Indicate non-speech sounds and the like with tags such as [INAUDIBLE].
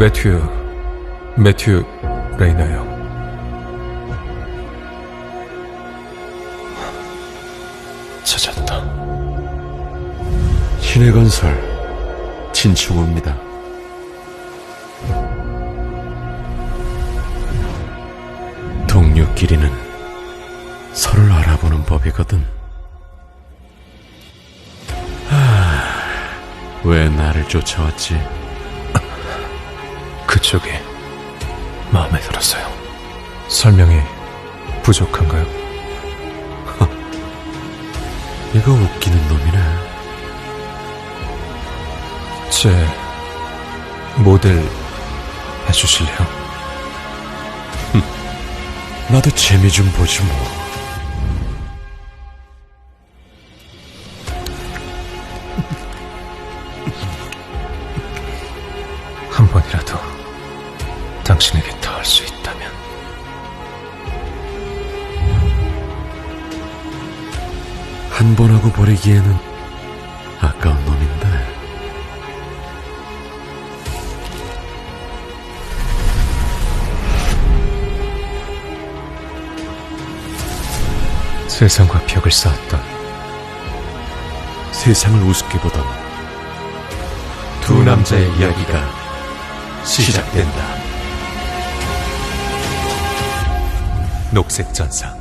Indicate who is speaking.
Speaker 1: 매튜, 매튜 레이너요. 찾았다.
Speaker 2: 신의 건설 진충호입니다. 동료끼리는 서로를 알아보는 법이거든. 하, 왜 나를 쫓아왔지?
Speaker 1: 그쪽이 마음에 들었어요. 설명이 부족한가요? [LAUGHS]
Speaker 2: 이거 웃기는 놈이네.
Speaker 1: 제 모델 해주실래요? [LAUGHS]
Speaker 2: 나도 재미 좀 보지 뭐.
Speaker 1: 당신에게 닿을 수 있다면
Speaker 2: 한 번 하고 버리기에는 아까운 놈인데.
Speaker 1: 세상과 벽을 쌓았던
Speaker 2: 세상을 우습게 보던 두 남자의 이야기가 시작된다.
Speaker 1: 녹색 전사